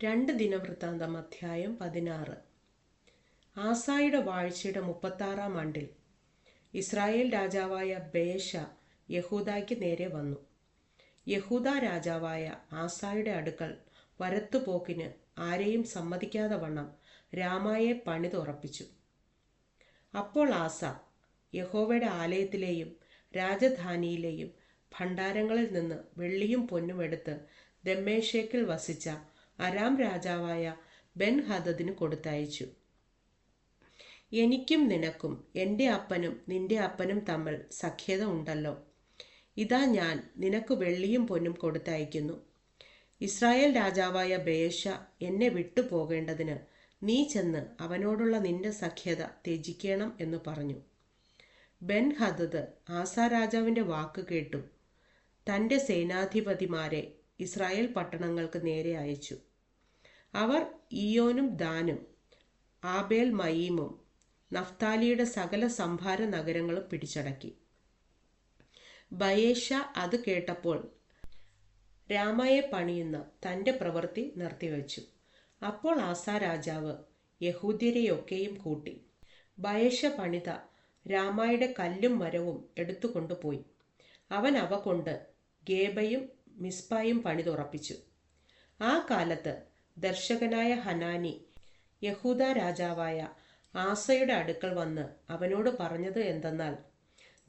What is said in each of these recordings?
രണ്ട് ദിനവൃത്താന്തം അധ്യായം പതിനാറ്. ആസായുടെ വാഴ്ചയുടെ മുപ്പത്താറാം ആണ്ടിൽ ഇസ്രായേൽ രാജാവായ ബേഷ യഹൂദായ്ക്ക് നേരെ വന്നു. യഹൂദ രാജാവായ ആസായുടെ അടുക്കൽ വരത്തുപോക്കിന് ആരെയും സമ്മതിക്കാതെ വണ്ണം രാമായെ പണിതുറപ്പിച്ചു അപ്പോൾ ആസ യഹോവയുടെ ആലയത്തിലെയും രാജധാനിയിലെയും ഭണ്ഡാരങ്ങളിൽ നിന്ന് വെള്ളിയും പൊന്നും എടുത്ത് ദമ്മേഷേക്കിൽ വസിച്ച അരാം രാജാവായ ബെൻ ഹദദിന് കൊടുത്തയച്ചു. എനിക്കും നിനക്കും എന്റെ അപ്പനും നിന്റെ അപ്പനും തമ്മിൽ സഖ്യത ഉണ്ടല്ലോ ഇതാ ഞാൻ നിനക്ക് വെള്ളിയും പൊന്നും കൊടുത്തയക്കുന്നു. ഇസ്രായേൽ രാജാവായ ബേഷ എന്നെ വിട്ടുപോകേണ്ടതിന് നീ ചെന്ന് അവനോടുള്ള നിന്റെ സഖ്യത ത്യജിക്കണം എന്ന് പറഞ്ഞു. ബെൻ ഹദദ് ആസാ രാജാവിന്റെ വാക്ക് കേട്ടു. തന്റെ സേനാധിപതിമാരെ ഇസ്രായേൽ പട്ടണങ്ങൾക്ക് നേരെ അയച്ചു. അവർ ഇയോനും ദാനും ആബേൽ മയീമും നഫ്താലിയുടെ സകല സംഭാര നഗരങ്ങളും പിടിച്ചടക്കി. ബയേഷ അത് കേട്ടപ്പോൾ രാമയെ പണിയുന്ന തന്റെ പ്രവൃത്തി നിർത്തിവെച്ചു. അപ്പോൾ ആസാ രാജാവ് യഹൂദ്യരെയൊക്കെയും കൂട്ടി ബയേഷ പണിത രാമായുടെ കല്ലും മരവും എടുത്തുകൊണ്ടുപോയി. അവൻ അവ കൊണ്ട് ഗേബയും മിസ്പായും പണിതുറപ്പിച്ചു. ആ കാലത്ത് ദർശകനായ ഹനാനി യഹൂദ രാജാവായ ആസയുടെ അടുക്കൽ വന്ന് അവനോട് പറഞ്ഞത് എന്തെന്നാൽ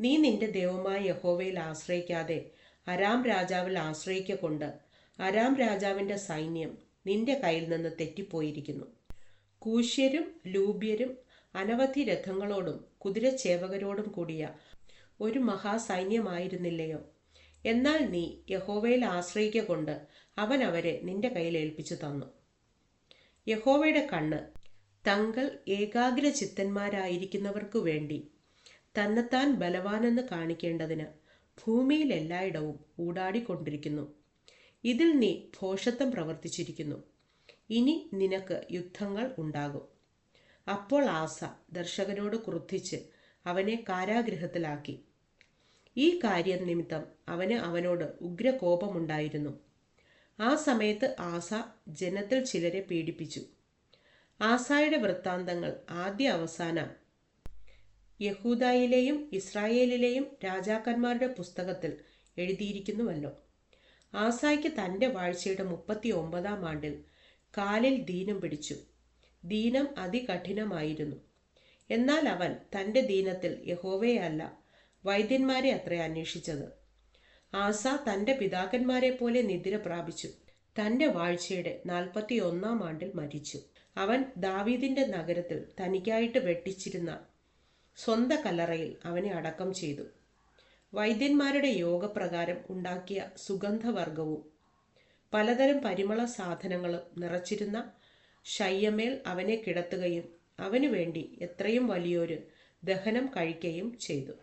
നീ നിന്റെ ദൈവമായ യഹോവയിൽ ആശ്രയിക്കാതെ അരാം രാജാവിൽ ആശ്രയിക്കൊണ്ട് അരാം രാജാവിന്റെ സൈന്യം നിന്റെ കയ്യിൽ നിന്ന് തെറ്റിപ്പോയിരിക്കുന്നു. കൂശ്യരും ലൂബ്യരും അനവധി രഥങ്ങളോടും കുതിരച്ചേവകരോടും കൂടിയ ഒരു മഹാസൈന്യമായിരുന്നില്ലയോ? എന്നാൽ നീ യഹോവയിൽ ആശ്രയിക്കൊണ്ട് അവൻ അവരെ നിന്റെ കയ്യിൽ ഏൽപ്പിച്ചു തന്നു. യഹോവയുടെ കണ്ണ് തങ്ങൾ ഏകാഗ്ര ചിത്തന്മാരായിരിക്കുന്നവർക്കു വേണ്ടി തന്നെത്താൻ ബലവാനെന്ന് കാണിക്കേണ്ടതിന് ഭൂമിയിൽ എല്ലായിടവും ഊടാടിക്കൊണ്ടിരിക്കുന്നു. ഇതിൽ നീ ഭോഷത്വം പ്രവർത്തിച്ചിരിക്കുന്നു. ഇനി നിനക്ക് യുദ്ധങ്ങൾ ഉണ്ടാകും. അപ്പോൾ ആസ ദർശകനോട് ക്രുദ്ധിച്ച് അവനെ കാരാഗ്രഹത്തിലാക്കി ഈ കാര്യം നിമിത്തം അവന് അവനോട് ഉഗ്രകോപമുണ്ടായിരുന്നു. ആ സമയത്ത് ആസ ജനത്തിൽ ചിലരെ പീഡിപ്പിച്ചു. ആസായുടെ വൃത്താന്തങ്ങൾ ആദ്യ അവസാനം. യഹൂദായിലെയും ഇസ്രായേലിലെയും രാജാക്കന്മാരുടെ പുസ്തകത്തിൽ എഴുതിയിരിക്കുന്നുവല്ലോ. ആസായ്ക്ക് തന്റെ വാഴ്ചയുടെ മുപ്പത്തി ഒമ്പതാം ആണ്ടിൽ കാലിൽ ദീനം പിടിച്ചു. ദീനം അതികഠിനമായിരുന്നു. എന്നാൽ അവൻ തന്റെ ദീനത്തിൽ യഹോവയല്ല വൈദ്യന്മാരെ അത്ര അന്വേഷിച്ചത്. ആസ തന്റെ പിതാക്കന്മാരെ പോലെ നിദ്ര പ്രാപിച്ചു. തന്റെ വാഴ്ചയുടെ നാൽപ്പത്തി ഒന്നാം ആണ്ടിൽ മരിച്ചു. അവൻ ദാവീദിന്റെ നഗരത്തിൽ തനിക്കായിട്ട് വെട്ടിച്ചിരുന്ന സ്വന്ത കല്ലറയിൽ അവനെ അടക്കം ചെയ്തു. വൈദ്യന്മാരുടെ യോഗപ്രകാരം ഉണ്ടാക്കിയ സുഗന്ധവർഗവും പലതരം പരിമള സാധനങ്ങളും നിറച്ചിരുന്ന ശയ്യമേൽ അവനെ കിടത്തുകയും അവനു വേണ്ടി എത്രയും വലിയൊരു ദഹനം കഴിക്കുകയും ചെയ്തു.